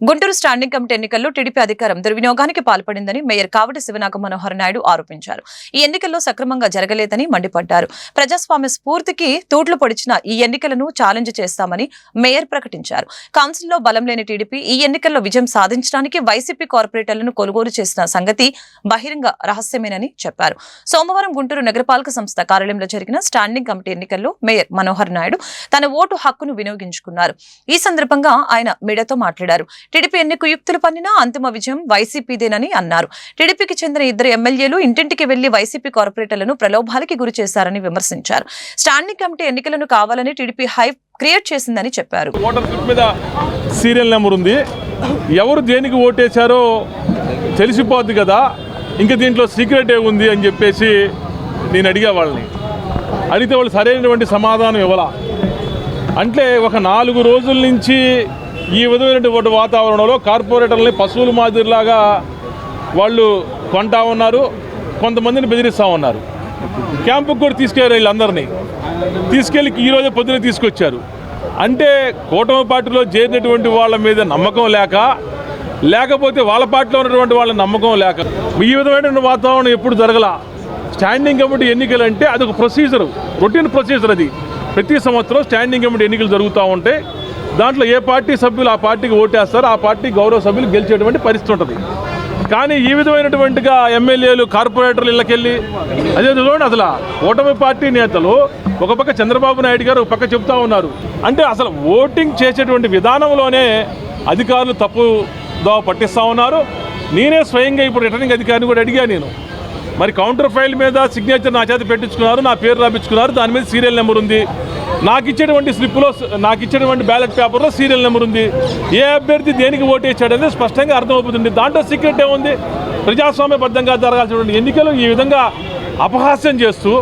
Guntur standing committee ఎన్నికల్లో TDP అధికారం దుర్వినియోగానికి పాల్పడిందని మేయర్ కావటి శివనాగ మనోహర్ నాయుడు ఆరోపించారు. ఈ ఎన్నికల్లో సక్రమంగా జరగలేదని మండిపడ్డారు. ప్రజాస్వామ్య స్ఫూర్తికి తూట్లు పొడిచిన ఈ ఎన్నికలను ఛాలెంజ్ చేస్తామని మేయర్ ప్రకటించారు. కౌన్సిల్లో బలం లేని టీడీపీ ఈ ఎన్నికల్లో విజయం సాధించడానికి వైసీపీ కార్పొరేటర్లను కొనుగోలు చేసిన సంగతి బహిరంగ రహస్యమేనని చెప్పారు. సోమవారం గుంటూరు నగరపాలక సంస్థ కార్యాలయంలో జరిగిన స్టాండింగ్ కమిటీ ఎన్నికల్లో మేయర్ మనోహర్ నాయుడు తన ఓటు హక్కును వినియోగించుకున్నారు. ఈ సందర్భంగా ఆయన మీడియాతో మాట్లాడారు. టీడీపీ ఎన్ని కుయుక్తులు పన్నినా అంతిమ విజయం వైసీపీదేనని అన్నారు. టీడీపీకి చెందిన ఇద్దరు ఎమ్మెల్యేలు ఇంటింటికి వెళ్ళి వైసీపీ కార్పొరేటర్లను ప్రలోభాలకి గురి చేశారని విమర్శించారు. స్టాండింగ్ కమిటీ ఎన్నికలను కావాలని టీడీపీ హైప్ క్రియేట్ చేసిందని చెప్పారు. ఓటర్ మీద సీరియల్ నెంబర్ ఉంది. ఎవరు దేనికి ఓటేశారో తెలిసిపోద్ది కదా. ఇంకా దీంట్లో సీక్రెట్ ఏ ఉంది అని చెప్పేసి నేను అడిగా వాళ్ళని. అడిగితే వాళ్ళు సరైనటువంటి సమాధానం ఇవ్వాల? అంటే ఒక నాలుగు రోజుల నుంచి ఈ విధమైనటువంటి వాతావరణంలో కార్పొరేటర్లని పశువుల మాదిరిలాగా వాళ్ళు కొంటా ఉన్నారు కొంతమందిని బెదిరిస్తూ ఉన్నారు. క్యాంపుకు కూడా తీసుకెళ్ళారు వీళ్ళందరినీ. తీసుకెళ్ళి ఈరోజే పొద్దున తీసుకొచ్చారు. అంటే కూటమి పార్టీలో చేరినటువంటి వాళ్ళ మీద నమ్మకం లేక లేకపోతే వాళ్ళ పార్టీలో ఉన్నటువంటి వాళ్ళ నమ్మకం లేక ఈ విధమైనటువంటి వాతావరణం ఎప్పుడు జరగల. స్టాండింగ్ కమిటీ ఎన్నికలు అంటే అదొక ప్రొసీజర్ రొటీన్ ప్రొసీజర్ అది. ప్రతి సంవత్సరం స్టాండింగ్ కమిటీ ఎన్నికలు జరుగుతూ ఉంటాయి దాంట్లో ఏ పార్టీ సభ్యులు ఆ పార్టీకి ఓటేస్తారో ఆ పార్టీ గౌరవ సభ్యులు గెలిచేటువంటి పరిస్థితి ఉంటుంది. కానీ ఈ విధమైనటువంటిగా ఎమ్మెల్యేలు కార్పొరేటర్లు ఇళ్ళకెళ్ళి అదే చూడండి అసలు ఓటమి పార్టీ నేతలు ఒక పక్క చంద్రబాబు నాయుడు గారు ఒక పక్క చెప్తా ఉన్నారు. అంటే అసలు ఓటింగ్ చేసేటువంటి విధానంలోనే అధికారులు తప్పు దోవ పట్టిస్తూ ఉన్నారు. నేనే స్వయంగా ఇప్పుడు రిటర్నింగ్ అధికారిని కూడా అడిగాను నేను. మరి కౌంటర్ ఫైల్ మీద సిగ్నేచర్ నా చేత పెట్టించుకున్నారు నా పేరు రాపించుకున్నారు దాని మీద సీరియల్ నెంబర్ ఉంది. నాకు ఇచ్చేటువంటి స్లిప్లో నాకు ఇచ్చేటువంటి బ్యాలెట్ పేపర్లో సీరియల్ నెంబర్ ఉంది. ఏ అభ్యర్థి దేనికి ఓటేసాడనేది స్పష్టంగా అర్థమవుతుంది. దాంట్లో సీక్రెట్ ఏముంది? ప్రజాస్వామ్యబద్ధంగా జరగాల్సినటువంటి ఎన్నికలు ఈ విధంగా అపహాస్యం చేస్తూ